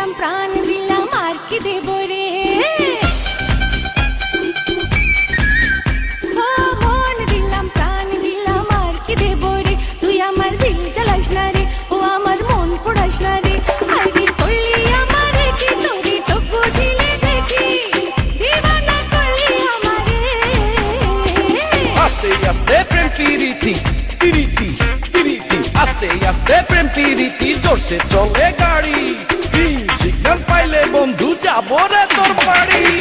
দিলাম, প্রাণ দিলাম, আর কি দেব রে? মন দিলাম, প্রাণ দিলাম, আর কি দেব রে? তুই আমার দিল জ্বালাস না রে, ও আমার মন পড়াস না রে। আস্তে, প্রেম পিরিতি পিরিতি পিরিতি। আস্তে আস্তে, প্রেম পিরিতি, জোরসে চলে গাড়ি। পাইলে বন্ধু যাব রে তোর বাড়ি।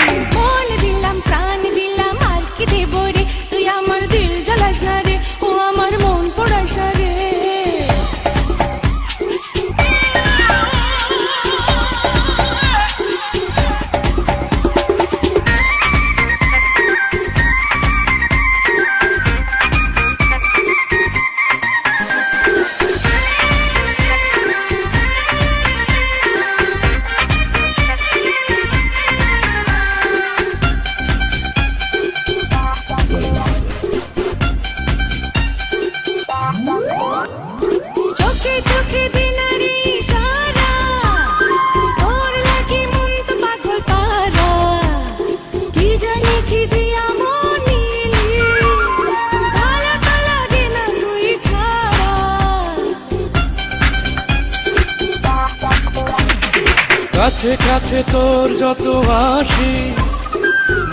কাছে কাছে তোর যত আসি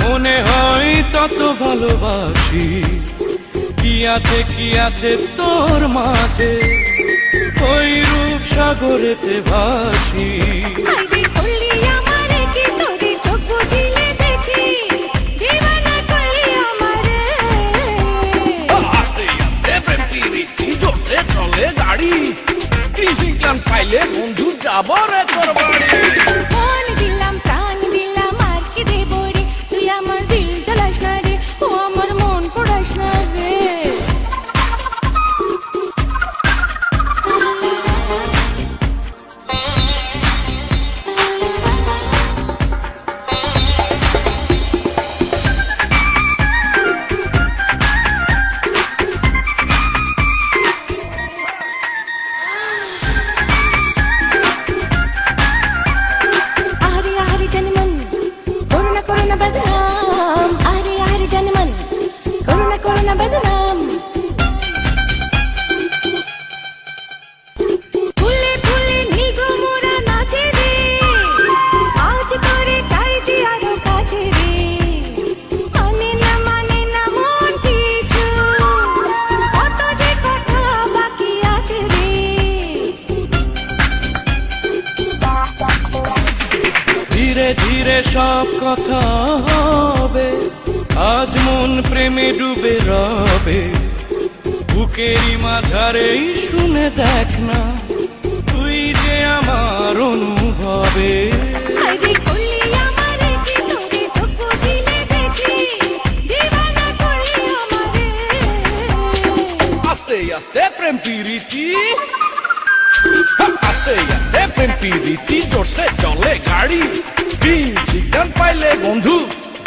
মনে হয় তত ভালোবাসি। কি আছে কি আছে তোর মাঝে ওই রূপ সাগরেতে ভাসি। গাড়ি? গ্রিন সিগন্যাল পাইলে বন্ধু যাব রে তোর আজ তোরে চাইছি আরও কাছে রে। মানে না মানে না, মন কত যে কথা বাকি আছে রে। ধীরে ধীরে সব কথা হবে। আজ মন প্রেমে ডুবে রবে বুকেরই মাঝারেই শুনে দেখ না তুই যে আমার অনুভবে। আস্তে আস্তে প্রেম পিরিতি আস্তে আস্তে প্রেম পিরিতি জোরসে চলে গাড়ি। গ্রিন সিগন্যাল পাইলে বন্ধু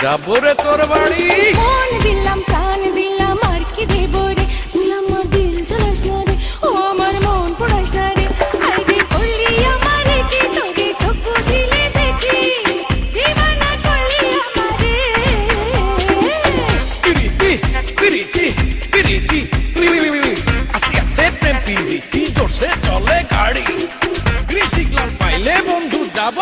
যাব রে তোর বাড়ি? মন দিলাম প্রাণ দিলাম আর কি দেব রে? তুই আমার দিল জ্বালাস না রে ও আমার মন পড়াস না রে। আইডি করলি আমারে কি তোরে চোখ বুঝিলে দেখি। দিবানা করলি আমারে। পিরিতি পিরিতি পিরিতি। আস্তে আস্তে প্রেম পিরিতি জোরসে চলে গাড়ি। সিগন্যাল পাইলে বন্ধু যাব